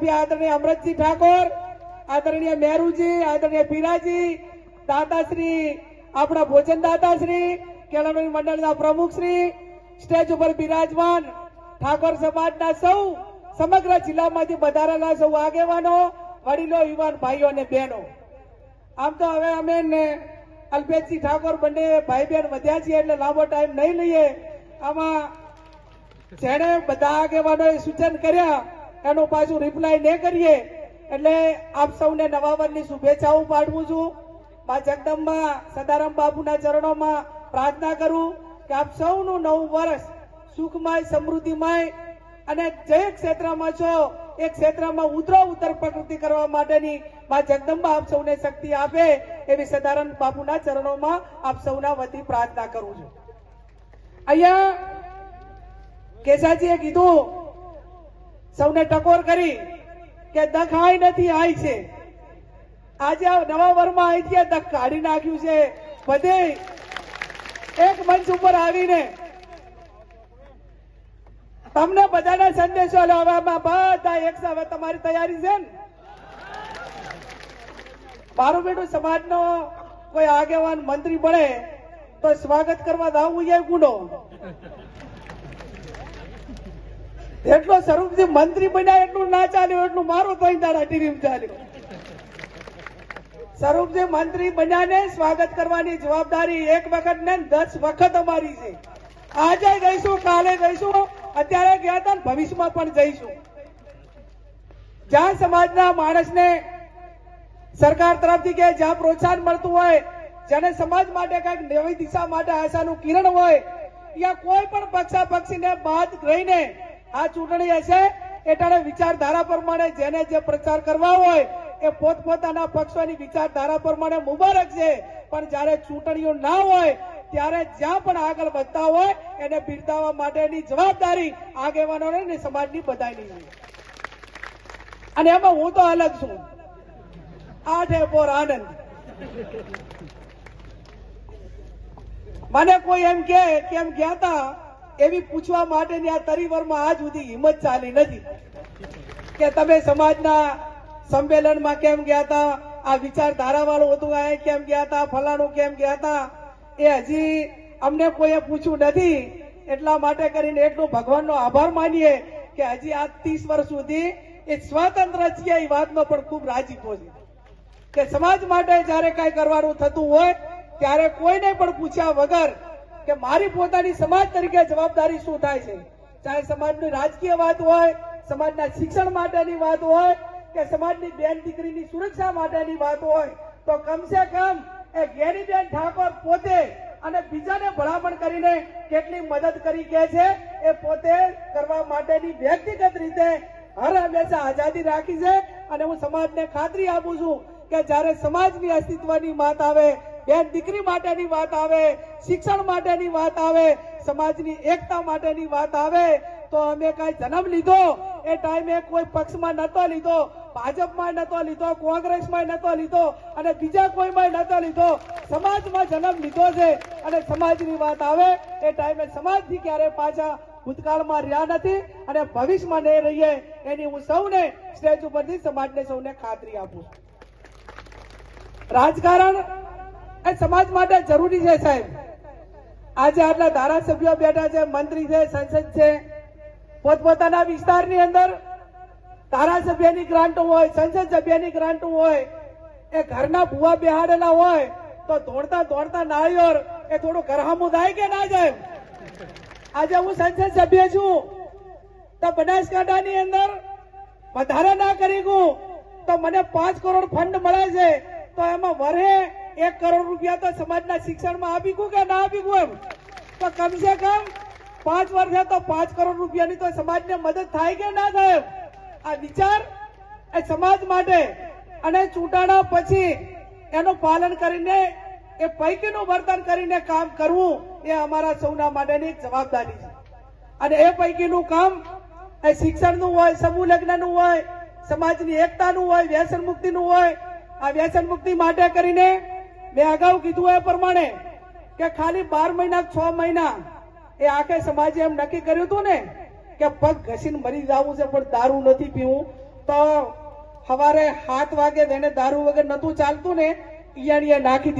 ધારાસભ્ય આદરણીય અમરતસિંહ ઠાકોર, આદરણીય મેરુજી, આદરણીય પીરાજી, દાતાશ્રી, આપણા ભોજન દાતાશ્રી, કેળવણી મંડળના પ્રમુખશ્રી સ્ટેજ ઉપર બિરાજમાન ઠાકોર સમાજના સૌ, સમગ્ર જિલ્લામાંથી વધારાના સૌ આગેવાનો, વડીલો, યુવાન ભાઈઓ અને બહેનો. આમ તો હવે અમે ને અલ્પેશજી ઠાકોર બંને ભાઈ બહેન વધ્યા છીએ એટલે લાંબો ટાઈમ નહીં લઈએ. આમાં જેણે બધા આગેવાનોએ સૂચન કર્યા એનું પાછું રિપ્લાય ન કરીએ. એટલે આપ સૌને નવા વર્ષની શુભેચ્છાઓ પાઠવું છું. મા જગદંબા, સદારામ બાપુના ચરણોમાં પ્રાર્થના કરું કે આપ સૌનું નવું વર્ષ સુખમય, સમૃદ્ધિમય અને જે ક્ષેત્રમાં છો, એ ક્ષેત્રમાં ઉતરો ઉત્તર પ્રકૃતિ કરવા માટેની મા જગદંબા આપ સૌને શક્તિ આપે એવી સદારામ બાપુના ચરણોમાં આપ સૌના વતી પ્રાર્થના કરું છું. અહીંયા કેસાજીએ કીધું સૌને ટકોર કરી કે દખ આય નથી આય છે. આજે આ નવા વરમાં અહીંથી દખ કાઢી નાખ્યું છે. બધે એક મંચ ઉપર આવીને તમને બધાના સંદેશો લાવવામાં બધા એક હવે તમારી તૈયારી છે ને? મારું બેટું સમાજનો કોઈ આગેવાન મંત્રી બને તો સ્વાગત કરવા દાવું એ ગુનો. એટલો સ્વરૂપથી મંત્રી બન્યા એટલું ના ચાલ્યું, એટલું મારું ત્રણ દાડા ટીવી ચાલ્યું. સ્વરૂપજી મંત્રી બન્યાને સ્વાગત કરવાની જવાબદારી એક વખત ને દસ વખત અમારી છે. આજે જઈશું કાલે જઈશું અત્યારે ગયા હતા ભવિષ્યમાં પણ જઈશું. જ્યાં સમાજના માણસને સરકાર તરફથી કે જ્યાં પ્રોત્સાહન મળતું હોય, જેને સમાજ માટે કંઈક નવી દિશા માટે આશાનું કિરણ હોય, ત્યાં કોઈ પણ પક્ષા પક્ષીને બાદ રહીને આ ચૂંટણી હશે એટલે વિચારધારા પ્રમાણે જેને જે પ્રચાર કરવા હોય એ પોતપોતાના પક્ષોની વિચારધારા પ્રમાણે મુબારક છે. પણ જ્યારે ચૂંટણીઓ ના હોય, ત્યારે જ્યાં પણ આગળ વધતા હોય, એને બિરદાવવા માટેની જવાબદારી આગેવાનોને ને સમાજની બધાની હોય. અને એમાં હું તો અલગ છું. આઠે પોર આનંદ. મને કોઈ એમ કે કેમ ગયા તા એવી પૂછવા માટેની આ તરીવરમાં આજ સુધી હિંમત ચાલી નથી. કે તમે સમાજના સંમેલનમાં કેમ ગયા હતા? આ વિચારધારા વાળું હતું, આ કેમ ગયા હતા? ફલાણું કેમ ગયા હતા? એ હજી અમને કોઈએ પૂછ્યું નથી. એટલા માટે કરીને એટલું ભગવાનનો આભાર માનીએ કે હજી આ ત્રીસ વર્ષ સુધી એ સ્વતંત્ર છીએ એ વાતનો પણ ખૂબ રાજીપો છે. કે સમાજ માટે જ્યારે કઈ કરવાનું થતું હોય, ત્યારે કોઈને પણ પૂછ્યા વગર કે મારી પોતાની સમાજ તરીકે જવાબદારી શું થાય છે? ચાહે સમાજની રાજકીય વાત હોય, સમાજના શિક્ષણ માટેની વાત હોય, કે સમાજની બેન દીકરીની સુરક્ષા માટેની વાત હોય, તો કમસે કમ એ ગેરીબેન ઠાકોર પોતે અને બીજાને ભલામણ કરીને કેટલી મદદ કરી કે છે, એ પોતે કરવા માટેની વ્યક્તિગત રીતે હર હંમેશા આઝાદી રાખી છે. અને હું સમાજને ખાતરી આપું છું કે જ્યારે સમાજની અસ્તિત્વની વાત આવે બેન દીકરી માટેની વાત આવે, શિક્ષણ માટેની વાત આવે, સમાજની એકતા માટેની વાત આવે, તો અમે કઈ જન્મ લીધો, એ ટાઈમે કોઈ પક્ષમાં નતો લીધો, ભાજપમાં નતો લીધો, કોંગ્રેસમાં નતો લીધો, અને બીજા કોઈમાં નતો લીધો. સમાજમાં જન્મ લીધો છે, અને સમાજની વાત આવે, એ ટાઈમે સમાજથી ક્યારે પાછા ભૂતકાળમાં રહ્યા નથી, અને ભવિષ્યમાં નહીં રહીએ, એની હું સૌને સ્ટેજ ઉપરથી સમાજને સૌને ખાતરી આપું છું. રાજકારણ એ સમાજ માટે જરૂરી છે સાહેબ. આજે આટલા ધારાસભ્યો બેઠા છે, મંત્રી છે, સંસદ છે. પોતપોતાના વિસ્તારની અંદર ધારાસભ્યની ગ્રાન્ટ હોય, સંસદ સભ્યની ગ્રાન્ટ હોય, એ ઘરના ભૂવા બેહાડેલા હોય, તો દોડતા દોડતા નાળિયોર એ થોડું ગરહામું થાય કે ના જાય આજે હું સંસદ સભ્ય છું. તો બનાસકાંઠાની અંદર વધારે ના કરી ગયું, તો મને પાંચ કરોડ ફંડ મળે છે, તો એમાં વરે એક કરોડ રૂપિયા તો સમાજના શિક્ષણમાં આપી ગયું કે ના આપી ગયું એમ? તો કમસે કમ પાંચ વર્ષે તો પાંચ કરોડ રૂપિયાની તો સમાજને મદદ થાય કે ના થાય આ વિચાર એ સમાજ માટે અને ચૂંટાણા પછી એનું પાલન કરીને, એ પૈકીનું વર્તન કરીને કામ કરવું એ અમારા સૌના માટેની જવાબદારી છે. અને એ પૈકીનું કામ એ શિક્ષણનું હોય, સમૂહ લગ્નનું હોય, સમાજની એકતાનું હોય, વ્યસન મુક્તિનું હોય, આ વ્યસન મુક્તિ માટે કરીને મેં અગાઉ કીધું એ પ્રમાણે કે ખાલી બાર મહિના છ મહિના એ આખે સમાજે એમ નક્કી કર્યું હતું ને કે પગ ઘસીને મરી જવું છે, પણ દારૂ નથી પીવું. તો સવારે સાત વાગે તેને દારૂ વગર નતું ચાલતું ને ઈયાણીએ નાખી દીધું.